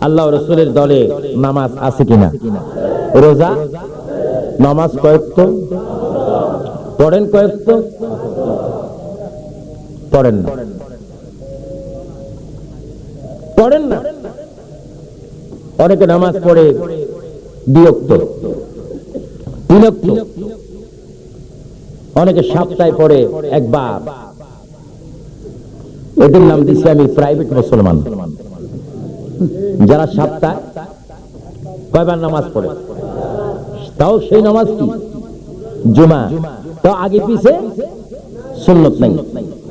আল্লাহ রসুলের দলে নামাজ আছে কিনা? রোজা? নামাজ কয়েক তো? পড়েন কয়েক তো? পড়েন না। পড়েন না। অনেকে নামাজ পড়ে বিরক্ত। বিরক্ত। অনেকে সপ্তাহে পড়ে একবার। এদের নাম দিচ্ছি আমি প্রাইভেট মুসলমান। যারা সপ্তাহে কয়বার নামাজ পড়ে? তাও সেই নামাজ কি? জুমা। তাও আগে পিছে সুন্নত নাই।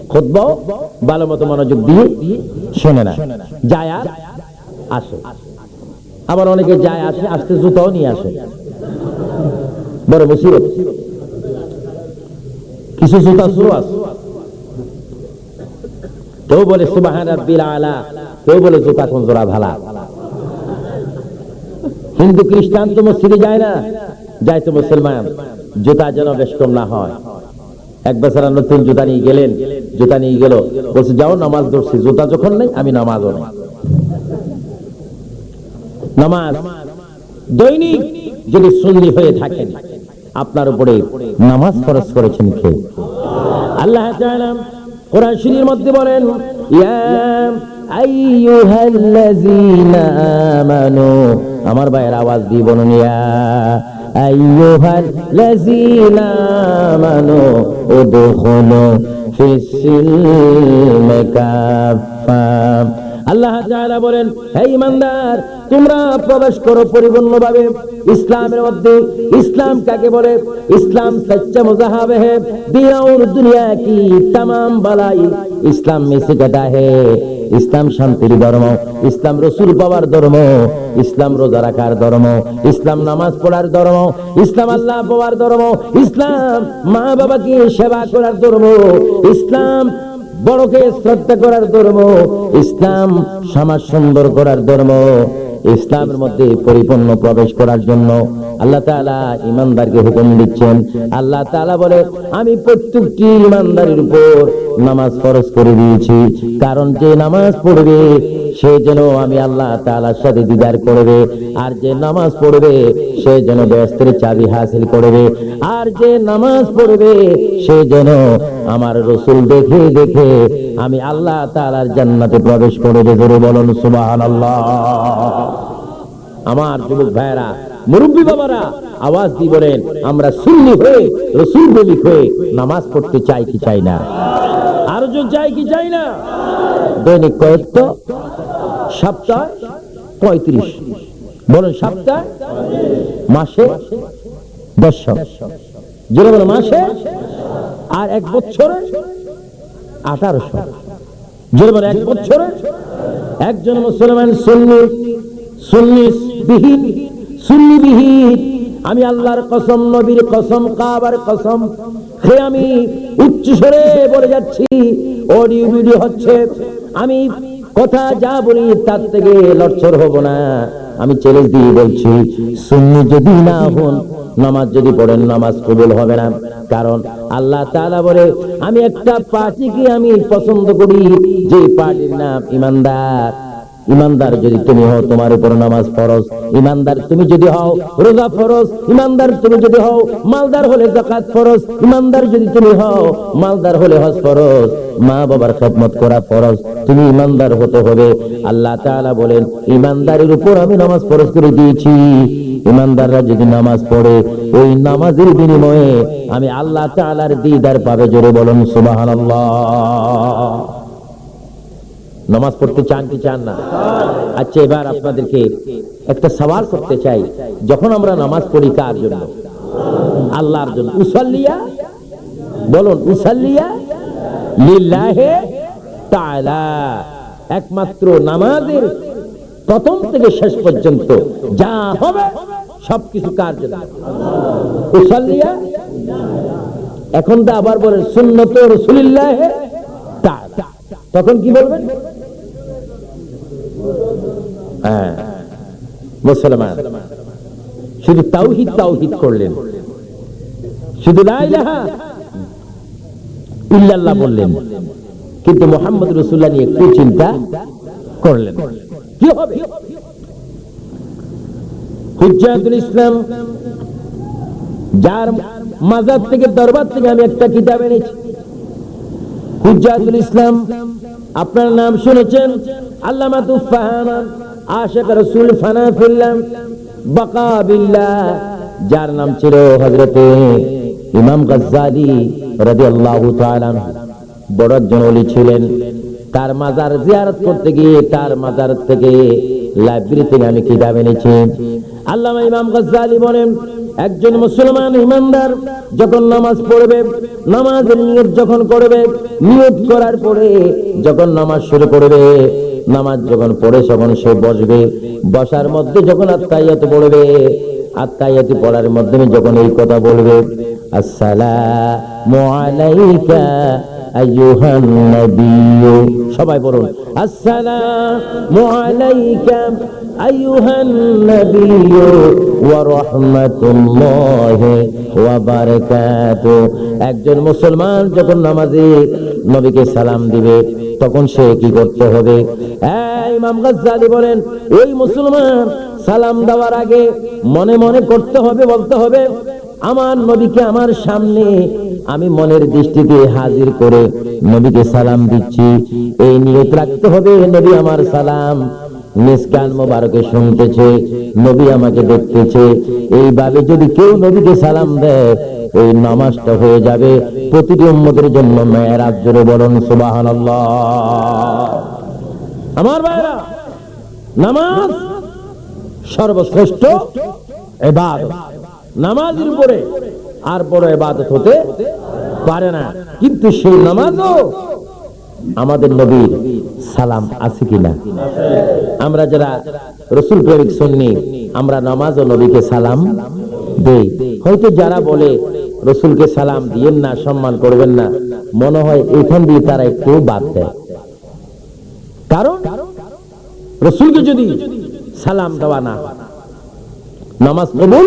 খুতবাও ভালো মতো মনোযোগ দিয়ে শোনে না। যায় আর আসে। আবার অনেকে যায় আসে, আসতে জুতাও নিয়ে আসে। বড় মুসিবত। কিছু জুতা শুরু আছে। কেউ বলে, সুবাহান আলা। কেউ বলে জুতা কোন জোড়া ভালা? হিন্দু খ্রিস্টান তো মসজিদে যায় না। যায় তো মুসলমান। জুতা যেন বেশ কম না হয়। এক বছর নতুন জুতা নিয়ে গেলেন, জুতা নিয়ে গেল। বলছে, যাও নামাজ ধরছি। জুতা যখন নেই, আমি নামাজও নেই। নামাজ দৈনিক যদি সুন্নি হয়ে থাকেন, আপনার উপরে নামাজ খরচ করেছেন কে? আল্লাহ কোরআন শরীফের মধ্যে বলেন, ইয়া আমার ভাইয়ের আওয়াজ দিয়ে বলুন ইয়া আইয়ুহাল্লাযীনা আমানু আল্লাহ তাআলা বলেন হে ইমানদার তোমরা প্রবেশ করো পরিপূর্ণভাবে ইসলামের মধ্যে ইসলাম কাকে বলে ইসলাম সচ্চা মুজাহাবে হে দিয়াউর দুনিয়া কি तमाम বালাই ইসলাম में से कहता है ইসলাম শান্তির ধর্ম ইসলাম রসুল পাওয়ার ধর্ম ইসলাম রোজা রাখার ধর্ম ইসলাম নামাজ পড়ার ধর্ম ইসলাম আল্লাহ পাওয়ার ধর্ম ইসলাম মা বাবাকে সেবা করার ধর্ম ইসলাম বড়কে শ্রদ্ধা করার ধর্ম, ইসলাম সমাজ সুন্দর করার ধর্ম, ইসলামের মধ্যে পরিপূর্ণ প্রবেশ করার জন্য আল্লাহ ইমানদারকে হুকুম দিচ্ছেন। আল্লাহ বলে, আমি প্রত্যেকটি ইমানদারের উপর নামাজ ফরজ করে দিয়েছি। কারণ যে নামাজ পড়বে সে যেন আমি আল্লাহ তালার সাথে দিদার করবে। আর যে নামাজ পড়বে সে যেন ব্যস্তের চাবি হাসিল করবে। আর যে নামাজ পড়বে সে যেন আমার রসুল দেখে দেখে আমি আল্লাহ তালার জান্নাতে প্রবেশ করবে। ধরে বলুন, সুবহানাল্লাহ। আমার যুবক ভাইয়েরা, মুরব্বী বাবারা, আওয়াজ দিয়ে বলেন, আমরা সুন্নি হয়ে, রসুল প্রেমিক হয়ে নামাজ পড়তে চাই কি চাই না? আরও জন চাই কি চাই না? দৈনিক কয়েক সপ্তাহ পঁয়ত্রিশ। বলুন, সপ্তাহ? মাসে দেড়শো। যেটা বলো মাসে? আর এক বছরে আঠারোশো। যেটা বলো এক বছরে? একজন মুসলমান সুন্নি আমি আল্লাহর কসম, নবীর কসম, কাবার কসম। হে আমি উচ্চ স্বরে বলে যাচ্ছি, অডিও ভিডিও হচ্ছে, আমি কথা যা বলি তার থেকে লড়ছড় হব না। আমি চ্যালেঞ্জ দিয়ে বলছি, সুন্নি যদি না হন, নামাজ যদি পড়েন, নামাজ কবুল হবে না। কারণ আল্লাহ তাআলা বলে, আমি একটা পার্টিকে আমি পছন্দ করি, যে পার্টির নাম ইমানদার। ইমানদার যদি তুমি হও, তোমার উপর নামাজ ফরজ। ইমানদার তুমি যদি হও, রোজা ফরজ। ইমানদার তুমি যদি হও, মালদার হলে জাকাত ফরজ। ইমানদার যদি তুমি হও, মালদার হলে হজ ফরজ। মা বাবার খেদমত করা ফরজ। তুমি ইমানদার হতে হবে। আল্লাহ তাআলা বলেন, ইমানদারের উপর আমি নামাজ ফরজ করে দিয়েছি। ইমানদাররা যদি নামাজ পড়ে, ওই নামাজের বিনিময়ে আমি আল্লাহ তাআলার দিদার পাবে। জোরে বলুন, সুবহানাল্লাহ। নামাজ পড়তে চান কি চান না? আচ্ছা এবার আপনাদেরকে একটা সওয়াল করতে চাই। যখন আমরা নামাজ পড়ি কার জন্য? আল্লাহর জন্য। উসাল্লিয়া? বলুন, উসাল্লিয়া? লিল্লাহে তাআলা। একমাত্র নামাজের প্রথম থেকে শেষ পর্যন্ত যা হবে, সবকিছু কার জন্য? উসাল্লিয়া? এখন তো আবার বলেন সুন্নত রসুলিল্লাহে তাআলা। তখন কি বলবেন? হ্যাঁ মুসলমান। শুধু তাওহিদ তাওহিদ করলেন। শুধু ইল্লাল্লাহ বললেন। কিন্তু মোহাম্মদ রসুল্লাহ নিয়ে একটু চিন্তা করলেন? কি হবে? হুজ্জাতুল ইসলাম, যার মাজার থেকে দরবার থেকে আমি একটা কিতাব এনেছি। হুজ্জাতুল ইসলাম, আপনার নাম শুনেছেন? যার নাম ছিল ইমাম। বড় একজন ছিলেন। তার মাজার জিয়ারত করতে গিয়ে, তার মাজার থেকে লাইব্রেরি থেকে আমি কিতাব এনেছি। আল্লামা ইমাম গজ্জালি বলেন, একজন মুসলমান ইমানদার যখন নামাজ পড়বে, নামাজের নিয়ত যখন করবে, নিয়ত করার পরে যখন নামাজ শুরু করবে, নামাজ যখন পড়ে তখন সে বসবে। বসার মধ্যে যখন আত্মাইয়াত পড়বে আত্মাইয়াতি পড়ার মাধ্যমে যখন এই কথা বলবে সবাই বলুন, আসসালামু নবিয়্যু ওয়া রাহমাতুল্লাহি ওয়া বারাকাতু। একজন মুসলমান যখন নামাজে নবীকে সালাম দিবে, তখন সে কি করতে হবে? ইমাম গাজ্জালি বলেন, ওই মুসলমান সালাম দেওয়ার আগে মনে মনে করতে হবে, বলতে হবে, আমার নবীকে আমার সামনে আমি মনের দৃষ্টিতে হাজির করে নবীকে সালাম দিচ্ছি। এই নিয়ত রাখতে হবে, নবী আমার সালাম নিষ্কান মোবারকে শুনতেছে, নবী আমাকে দেখতেছে। এইভাবে যদি কেউ নবীকে সালাম দেয় ওই নামাজটা হয়ে যাবে প্রতিটি উম্মতের জন্য মেয়েরাজ জোরে বলুন, সুবহানাল্লাহ। আমার ভাইরা, নামাজ সর্বশ্রেষ্ঠ এবাদত। নামাজের উপরে আর বড় এবাদত হতে পারে না। কিন্তু সেই নামাজও আমাদের নবীর সালাম আছে কিনা? আমরা যারা রসুল প্রেমিক শুননি আমরা নামাজ ও নবীকে সালাম দেই। হয়তো যারা বলে, রসুলকে সালাম দিয়েন না, সম্মান করবেন না, মনে হয় এখান দিয়ে তারা একটু বাদ দেয়। কারণ, রসুলকে যদি সালাম দেওয়া না, নামাজ কবুল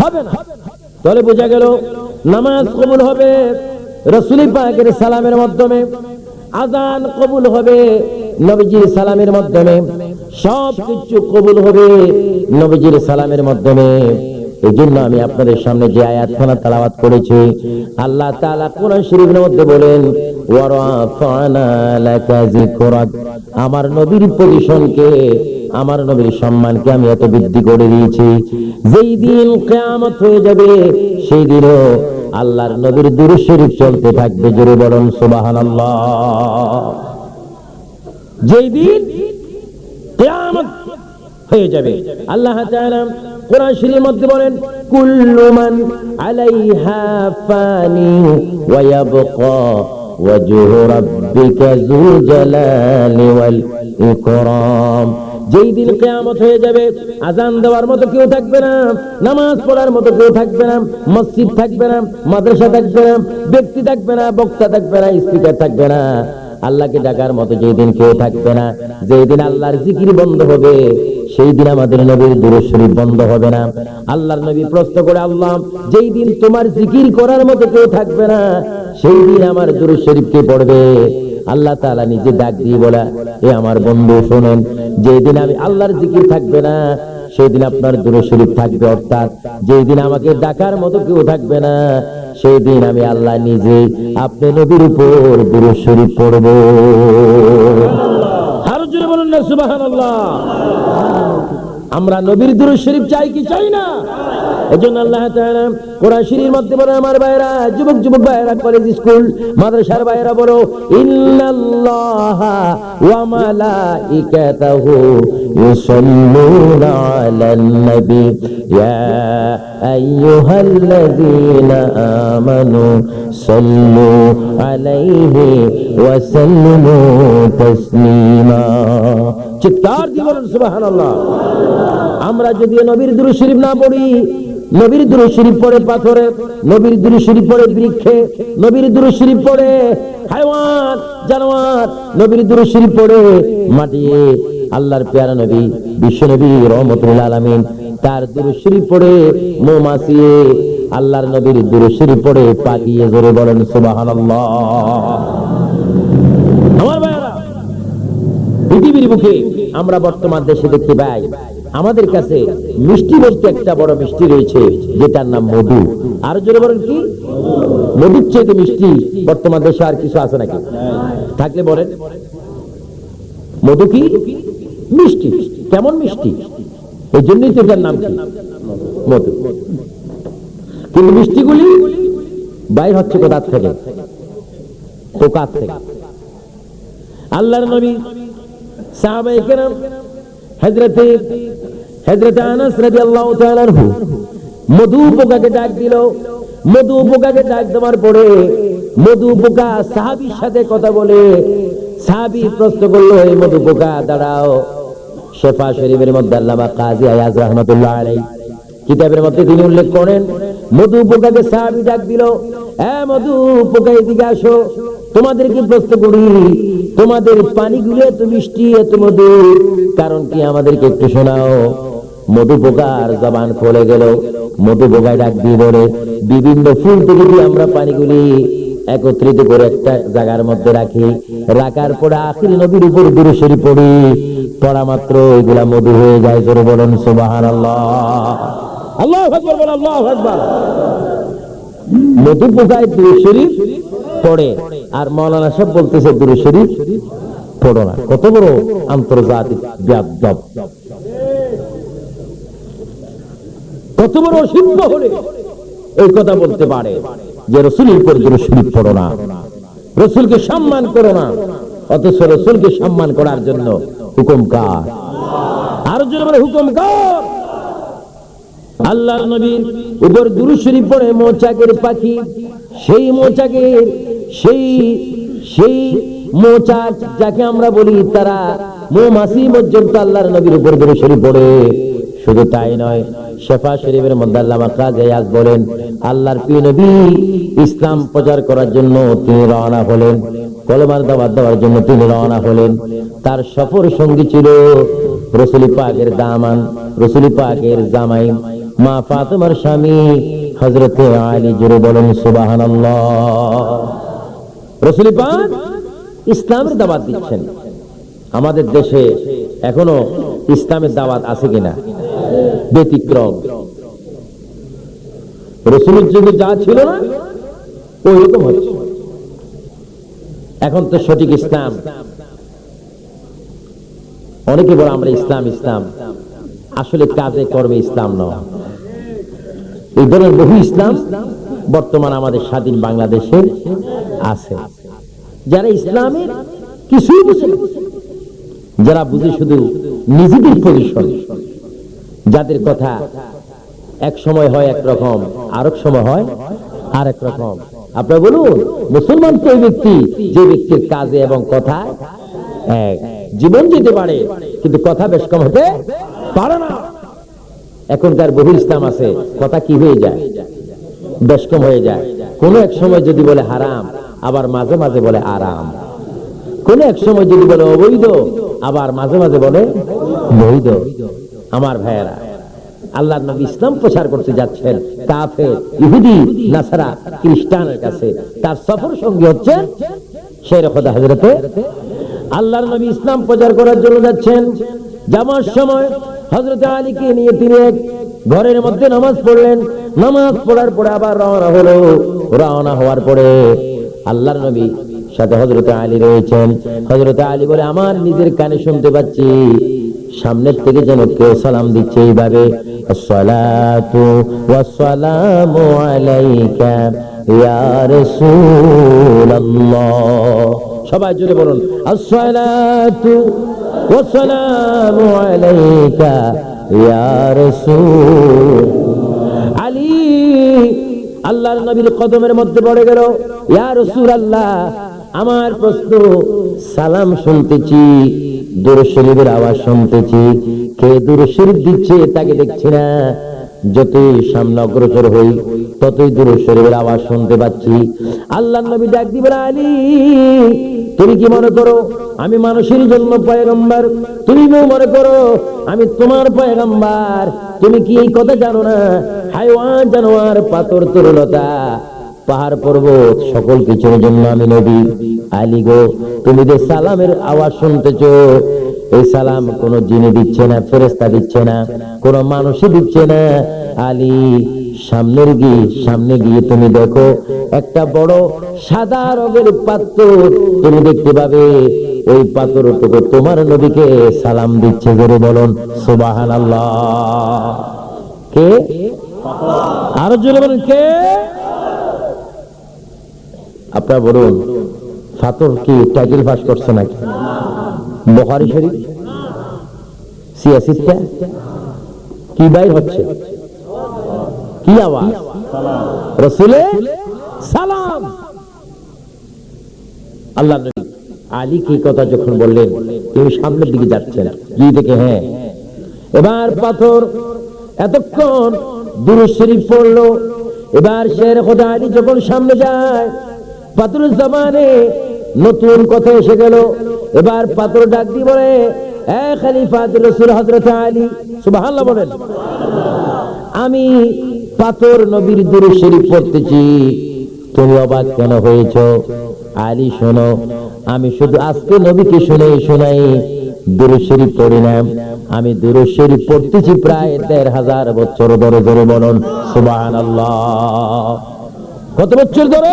হবে না। তাহলে বোঝা গেল, নামাজ কবুল হবে রসুলি পাকের সালামের মাধ্যমে। আজান কবুল হবে নবীজির সালামের মাধ্যমে, সব কিছু কবুল হবে নবীজির সালামের মাধ্যমে। এই জন্য আমি আপনাদের সামনে যে আয়াতখানা তালাবাত করেছি, আল্লাহ তাআলা কোরআন শরীফের মধ্যে বলেন আমার নবীর পজিশনকে, আমার নবীর সম্মানকে আমি এত বৃদ্ধি করে দিয়েছি। যেই দিন কিয়ামত হয়ে যাবে, সেই দিনও আল্লাহর নবীর দূর শরীফ চলতে থাকবে, জোরে বলুন সুবাহান যেই দিন হয়ে যাবে, আল্লাহ কোরআন শরীফের মধ্যে বলেন আলাইহা ফানি রাব্বিকা যুল জালালি ওয়াল ইকরাম যেই দিন কিয়ামত হয়ে যাবে, আজান দেওয়ার মতো কেউ থাকবে না, নামাজ পড়ার মতো কেউ থাকবে না, মসজিদ থাকবে না, মাদ্রাসা থাকবে না, ব্যক্তি থাকবে না, বক্তা থাকবে না, স্পিকার থাকবে না। আল্লাহকে ডাকার মতো যেই দিন কেউ থাকবে না, যেই দিন আল্লাহর জিকির বন্ধ হবে, সেই দিন আমাদের নবীর দুরূদ শরীফ বন্ধ হবে না। আল্লাহর নবী প্রশ্ন করে, আল্লাহ, যেই দিন তোমার জিকির করার মতো কেউ থাকবে না সেই দিন আমার দুরূদ শরীফ কে পড়বে। আল্লাহ তাআলা নিজে ডাক দিয়ে বলা, এ আমার বন্ধু, শোনেন যেই দিন আমি আল্লাহর জিকির থাকবে না সেই দিন আপনার দুরূদ শরীফ থাকবে, অর্থাৎ যেই দিন আমাকে ডাকার মতো কেউ থাকবে না সেই দিন আমি আল্লাহ নিজে আপনি নবীর উপর দুরূদ শরীফ পড়ব। আরও জোরে বলুন না, সুবহানাল্লাহ। আমরা নবীর দুরু শরীফ চাই কি চাই না? এজন্য আল্লাহ তাআলা কোরআন শরীফের মধ্যে বলে আমার ভাইরা যুবক যুবক ভাইরা কলেজ, স্কুল, মাদ্রাসার ভাইরা বলো, ইন্নাল্লাহা ওয়া মালাইকাতাহু ইউসাল্লুনা আলান নবী ইয়া আইয়ুহাল্লাযীনা আমানু সাল্লু আলাইহি ওয়া সাল্লিমু তাসলিমা চিৎকার দিয়ে সুবহানাল্লাহ। আমরা যদি নবীর দুরূদ শরীফ না পড়ি, নবীর দুরূদ শরীফ পড়ে পাথরে, নবীর দুরূদ শরীফ পড়ে বৃক্ষে, নবীর দুরূদ শরীফ পড়ে হায়ওয়ান, জানোয়ার, নবীর দুরূদ শরীফ পড়ে মাটি আল্লাহর পেয়ারা নবী, বিশ্ব নবী, রহমতুল আলামিন, তার দুরূদ পড়ে মৌমাছি আল্লাহর নবীর দুরূদ পড়ে পাকিয়ে জোরে বলেন ভাইরা পৃথিবীর বুকে আমরা বর্তমান দেশে দেখতে পাই, আমাদের কাছে মিষ্টি বলতে একটা বড় মিষ্টি রয়েছে, যেটার নাম মধু। আর জোরে বলেন কি? মধুর চেয়ে মিষ্টি বর্তমান দেশে আর কিছু আছে নাকি? থাকলে বলেন। মধু কি? মিষ্টি, কেমন মিষ্টি? এই জন্যই তো এটার নাম কি? মধু। কিন্তু মিষ্টিগুলি বাইর হচ্ছে কোথার থেকে? পোকার থেকে। আল্লাহর নবী সাহাবায়ে কেরাম হযরতে আনাস মধু পোকাকে ডাক দিল। মধু পোকাকে ডাক দেওয়ার পরে মধু পোকা সাহাবীর সাথে কথা বলে সাহাবী প্রশ্ন করল এই মধু পোকা দাঁড়াও। শেফা শরীফের মধ্যে আল্লামা কাজী আয়াজ রহমতুল্লাহ আলাইহি কিতাবের মধ্যে তিনি উল্লেখ করেন, মধু পোকাকে সাহাবি ডাক দিল হ্যাঁ মধু পোকা এদিকে আসো। তোমাদেরকে প্রশ্ন করি? তোমাদের পানিগুলো এত মিষ্টি, এত মধু, কারণ কি আমাদেরকে একটু শোনাও? মধু পোকার জবান খুলে গেল। মধু পোকায় ডাক দিয়ে বলে, বিভিন্ন ফুল থেকে আমরা পানিগুলি একত্রিত করে একটা জায়গার মধ্যে রাখি। রাখার পরে আখির নবীর উপর দূরে সরি পড়ি। পড়া মাত্র এগুলা মধু হয়ে যায়, জোরে বলেন সুবাহান আল্লাহ আল্লাহ আকবার। আল্লাহ পড়ে, আর মৌলানা সাহেব বলতেছে দূরে শরীফ পড়ো না। কত বড় আন্তর্জাতিক ব্যাপদব। কত বড় অসিদ্ধ হলে এই কথা বলতে পারে। যে রসুলের উপর শরীফ পড়ো না। রসুলকে সম্মান করো না। অথচ রসুলকে সম্মান করার জন্য হুকুম কার? আরও বলে, হুকুম কার? আল্লাহর নবীর উপর দুরু শরীফ পড়ে মোচাকের পাখি, সেই মোচাকের, সেই সেই মোচাক যাকে আমরা বলি তারা মৌমাছি পর্যন্ত আল্লাহর নবীর উপর দুরু শরীফ পড়ে। শুধু তাই নয় শেফা শরীফের মধ্যে আল্লাহ কাজ বলেন, আল্লাহর প্রিয় নবী ইসলাম প্রচার করার জন্য তিনি রওনা হলেন, কলমার দাবাত দেওয়ার জন্য তিনি রওনা হলেন। তার সফর সঙ্গী ছিল রসুলি পাকের দামান, রসুলি পাকের জামাই। মা ফাতেমার স্বামী হজরতে আলী জুড়ে বলেন সুবাহান রসুলি পাক ইসলামের দাবাত দিচ্ছেন। আমাদের দেশে এখনও ইসলামের দাওয়াত আছে কিনা? ব্যতিক্রম। রসুলের যুগে যা ছিল না ওই রকম হচ্ছে এখন তো সঠিক ইসলাম। অনেকে বলে আমরা ইসলাম ইসলাম। আসলে কাজে, কর্মে ইসলাম নয়। এই ধরনের বহু ইসলাম বর্তমান আমাদের স্বাধীন বাংলাদেশে আছে। যারা ইসলামের কিছুই বুঝে যারা বুঝে শুধু নিজেদের পজিশন যাদের কথা এক সময় হয় এক রকম, আরেক সময় হয় আরেক রকম। আপনারা বলুন, মুসলমান তো ব্যক্তি? যে ব্যক্তির কাজে এবং কথা এক। জীবন যেতে পারে, কিন্তু কথা বেশ কম হতে পারে না। এখনকার বহু ইসলাম আছে, কথা কি হয়ে যায়? বেশ কম হয়ে যায়। কোন এক সময় যদি বলে হারাম, আবার মাঝে মাঝে বলে আরাম। কোন এক সময় যদি বলে অবৈধ, আবার মাঝে মাঝে বলে বৈধ। আমার ভাইয়েরা, আল্লাহ নবী ইসলাম প্রচার করতে যাচ্ছেন কাফের, ইহুদি, নাসারা, খ্রিস্টানের কাছে। তার সফর সঙ্গী হচ্ছেন শের খোদা হজরতে আল্লাহর নবী ইসলাম প্রচার করার জন্য যাচ্ছেন। যাওয়ার সময় হজরত আলীকে নিয়ে তিনি এক ঘরের মধ্যে নামাজ পড়লেন। নামাজ পড়ার পরে আবার রওনা হলো। রওনা হওয়ার পরে আল্লাহর নবী সাথে হজরত আলী রয়েছেন। হজরত আলী বলে, আমার নিজের কানে শুনতে পাচ্ছি। সামনের থেকে যেন কেউ সালাম দিচ্ছে এইভাবে সবাই জুড়ে বলুন আলাইকা আলী, আল্লাহর নবীর কদমের মধ্যে পড়ে গেল, ইয়া রাসূলুল্লাহ আমার প্রশ্ন, সালাম শুনতেছি, দূর শরীফের আওয়াজ শুনতেছি। কে দূর শরীফ দিচ্ছে তাকে দেখছি না। যতই সামনে অগ্রসর হই, ততই দূর শরীফের আওয়াজ শুনতে পাচ্ছি। আল্লাহ নবী ডাক দিবেন তুমি কি মনে করো, আমি মানুষের জন্য পয়গম্বর? তুমি মনে করো, আমি তোমার পয়গম্বর? তুমি কি এই কথা জানো না? হাইওয়ান জানোয়ার পাথর তরুলতা পাহাড় পর্বত, সকল কিছুর জন্য আমি নবী। আলী গো, তুমি যে সালামের আওয়াজ শুনতেছ, এই সালাম কোন জিনে দিচ্ছে না ফেরেস্তা দিচ্ছে না, কোন মানুষই দিচ্ছে না। আলী, সামনের গিয়ে, সামনে গিয়ে তুমি দেখো, একটা বড় সাদা রঙের পাত্র তুমি দেখতে পাবে। ওই পাথরটুকু তোমার নবীকে সালাম দিচ্ছে জোরে বলুন সুবাহান আল্লাহ কে? আরও জোরে বলুন, কে? আপনার বলুন ফাতর কি টাইটেল পাস করছে নাকি? বখারি শরীফ? সিয়াসিটা কি বাইর হচ্ছে? কি আওয়াজ? রসুলে সালাম। আল্লাহ আলী কি কথা যখন বললেন তিনি সামনের দিকে যাচ্ছেন গিয়ে দেখে হ্যাঁ। এবার পাথর এতক্ষণ দুরুদ শরীফ পড়ল। এবার শের খোদা আলী যখন সামনে যায় পাথরের জমানে নতুন কথা এসে গেল। এবার পাথর ডাক দিয়ে বলে আমি পাথর নবীর দুরুদ শরীফ পড়তেছি। তুমি অবাক কেন হয়েছ? আলী, শোনো, আমি শুধু আজকে নবীকে শুনে শোনাই দুরুদ শরীফ পড়ি না আমি দুরুদ শরীফ পড়তেছি প্রায় দেড় হাজার বছর ধরে ধরে বলুন, সুবহানাল্লাহ। কত বছর ধরে?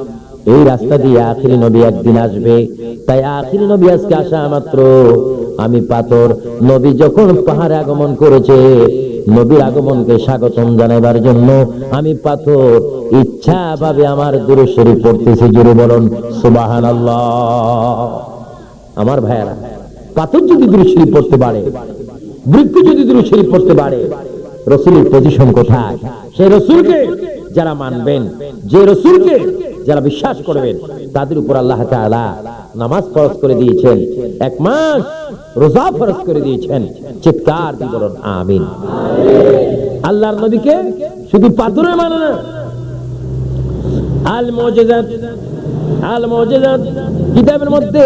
এই রাস্তা দিয়ে আখিরি নবী একদিন আসবে। তাই আখিরি নবী আজকে আসা মাত্র। আমি পাথর, নবী যখন পাহাড়ে আগমন করেছে, নবীর আগমনকে স্বাগতম জানাবার জন্য আমি পাথর ইচ্ছা ভাবে আমার দূরে শরীফ পড়তেছি জুড়ে বলুন সুবাহান আমার ভাইয়ারা, পাথর যদি দূরে শরীফ পড়তে পারে, বৃক্ষ যদি দূরে শরীফ পড়তে পারে, রসুলের পজিশন কোথায়? সেই রসুলকে যারা মানবেন, যে রসুলকে যারা বিশ্বাস করবেন, তাদের উপর আল্লাহ নামাজ ফরজ করে দিয়েছেন, এক মাস রোজা ফরজ করে দিয়েছেন। চিৎকার দিয়ে বলুন, আমিন। আল্লাহর নবীকে শুধু পাথরে মানে না আল আল কিতাবের মধ্যে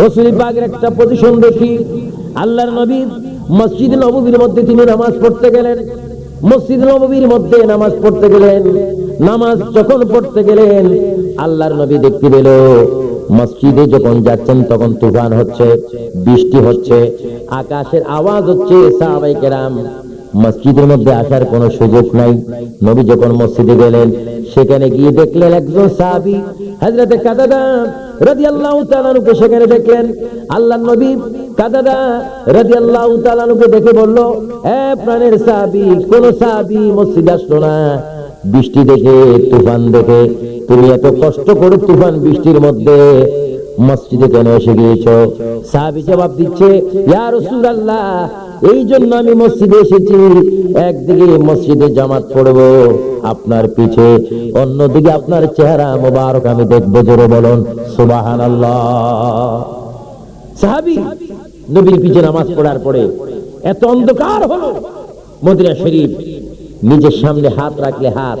রাসূল একটা পজিশন দেখি। আল্লাহর নবী মসজিদ নববীর মধ্যে তিনি নামাজ পড়তে গেলেন, মসজিদ নববীর মধ্যে নামাজ পড়তে গেলেন। নামাজ যখন পড়তে গেলেন, আল্লাহর নবী দেখতে পেল, মসজিদে যখন যাচ্ছেন তখন তুফান হচ্ছে, বৃষ্টি হচ্ছে, আকাশের আওয়াজ হচ্ছে সাহাবাই মসজিদের মধ্যে আসার কোনো সুযোগ নাই। নবী যখন মসজিদে গেলেন, সেখানে গিয়ে দেখলেন একজন সাহাবী, হযরতে কাদাদা রাদিয়াল্লাহু তাআলাকে সেখানে দেখলেন। আল্লাহর নবী কাদাদা রাদিয়াল্লাহু তাআলাকে দেখে বলল, এ প্রাণের সাহাবী, কোন সাহাবী মসজিদে আসলো না। বৃষ্টি দেখে, তুফান দেখে। তুমি এত কষ্ট করে তুফান বৃষ্টির মধ্যে মসজিদে কেন এসে গিয়েছ? সাহাবি জবাব দিচ্ছে এই জন্য আমি মসজিদে এসেছি। একদিকে মসজিদে জামাত পড়ব আপনার পিছে অন্যদিকে আপনার চেহারা মোবারক আমি দেখব, জোরে বলুন, সুবহানাল্লাহ। সাহাবি নবীর পিছে নামাজ পড়ার পরে এত অন্ধকার হলো মদিনা শরীফ। নিজের সামনে হাত রাখলে হাত,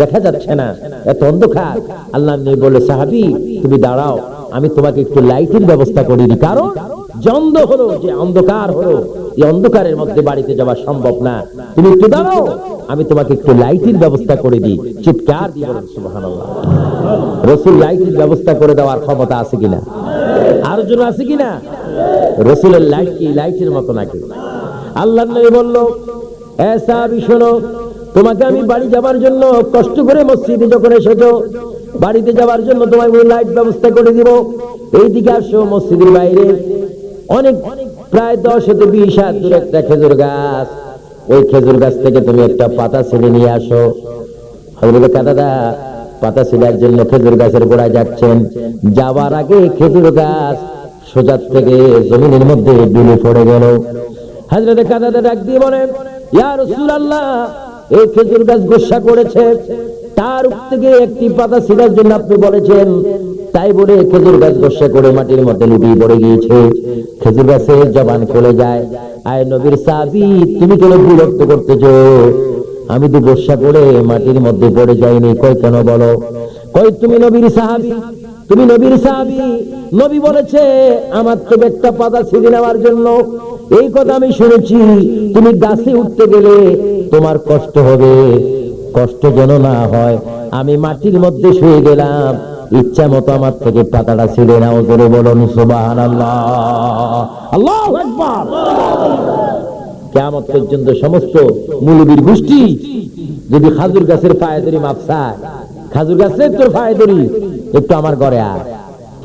দেখা যাচ্ছে না, এত অন্ধকার। আল্লাহ বলে সাহাবি, তুমি দাঁড়াও, আমি তোমাকে একটু লাইটের ব্যবস্থা করে দিই। কারণ জন্দ হলো যে অন্ধকার হলো, এই অন্ধকারের মধ্যে বাড়িতে যাওয়া সম্ভব না। তুমি একটু দাঁড়াও, আমি তোমাকে একটু লাইটের ব্যবস্থা করে দিই। চিৎকার রসুল লাইটের ব্যবস্থা করে দেওয়ার ক্ষমতা আছে কিনা? আর জন্য আছে কিনা? রসুলের লাইট কি, লাইটের মতো নাকি? আল্লাহ বলল তোমাকে আমি বাড়ি যাবার জন্য কষ্ট করে মসজিদে যখন এসেছ, বাড়িতে যাওয়ার জন্য তোমাকে লাইট ব্যবস্থা করে দিব। এইদিকে আসো মসজিদের বাইরে। অনেক, প্রায় দশ হতে বিশ হাত দূরে একটা খেজুর গাছ। ওই খেজুর গাছ থেকে তুমি একটা পাতা ছেড়ে নিয়ে আসো। হজরত কাদাদা পাতা ছিলার জন্য খেজুর গাছের গোড়ায় যাচ্ছেন। যাওয়ার আগে খেজুর গাছ সোজার থেকে জমিনের মধ্যে ডুলে পড়ে গেল। হাজরতে কাদাদা ডাক দিয়ে বলেন এই খেজুর গাছ গোসা করেছে, তার থেকে একটি পাতা জন্য আপনি বলেছেন, তাই বলে খেজুর গাছ গোসা করে মাটির মধ্যে লুটিয়ে পড়ে গিয়েছে। খেজুর জবান খুলে যায়, আয় নবীর সাহাবি, তুমি কেন বিরক্ত আমি তো বর্ষা করে মাটির মধ্যে পড়ে যাইনি কই কেন বলো? কই তুমি নবীর সাহাবি? তুমি নবীর সাহাবি, নবী বলেছে, আমার থেকে একটা পাতা ছিঁড়ে নেওয়ার জন্য। এই কথা আমি শুনেছি, তুমি গাছে উঠতে গেলে তোমার কষ্ট হবে, কষ্ট যেন না হয়। আমি মাটির মধ্যে শুয়ে গেলাম, ইচ্ছা মতো আমার থেকে পাতাটা ছিঁড়ে নাও করে বলুন কেমন পর্যন্ত সমস্ত মুলবির গোষ্ঠী যদি খাজুর গাছের ফায়দরি মাপসায় খাজুর গাছের তোর ফায়দরি একটু আমার ঘরে আয়।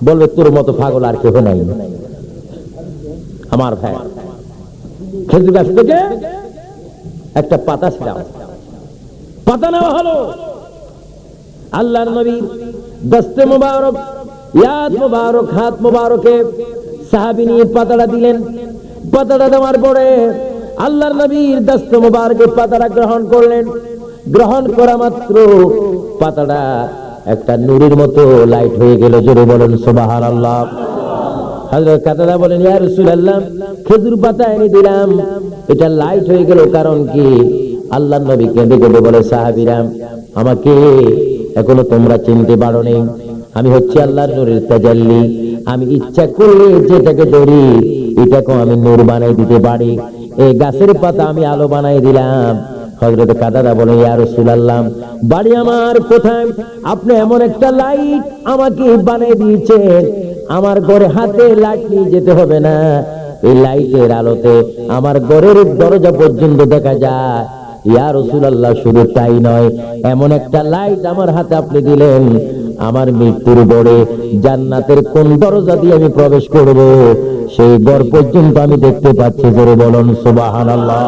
বলবে, তোর মতো পাগল আর কেউ নাই। আমার ভাই, খেজুর গাছ থেকে একটা পাতা ছিলাম। পাতা নেওয়া হলো। আল্লাহর নবী দস্তে মুবারক, ইয়াদ মুবারক, হাত মুবারকে সাহাবি নিয়ে পাতাটা দিলেন। পাতাটা দেওয়ার পরে আল্লাহর নবীর দস্ত মুবারকে পাতাটা গ্রহণ করলেন। গ্রহণ করা মাত্র পাতাটা একটা নুরের মতো লাইট হয়ে গেল। জোরে বলেন সুবাহান আল্লাহ হযরত কাতাদা আল্লাহর নবী কেঁদে আমি হচ্ছে আল্লাহর নূরের তাজাল্লি। আমি ইচ্ছা করলে যেটাকে ধরি এটাকে আমি নূর বানাই দিতে পারি। এই গাছের পাতা আমি আলো বানাই দিলাম। হজরত কাদাদা বলে ইয়া রাসূলুল্লাহ, বাড়ি আমার কোথায়? আপনি এমন একটা লাইট আমাকে বানিয়ে দিয়েছেন। আমার ঘরে হাতে লাইট নিয়ে যেতে হবে না। এই লাইটের আলোতে আমার ঘরের দরজা পর্যন্ত দেখা যায়। ইয়া রাসূলুল্লাহ, শুধু তাই নয়, এমন একটা লাইট আমার হাতে আপনি দিলেন। আমার মৃত্যুর পরে জান্নাতের কোন দরজা দিয়ে আমি প্রবেশ করব? সেই ঘর পর্যন্ত আমি দেখতে পাচ্ছি, জোরে বলুন, সুবহানাল্লাহ।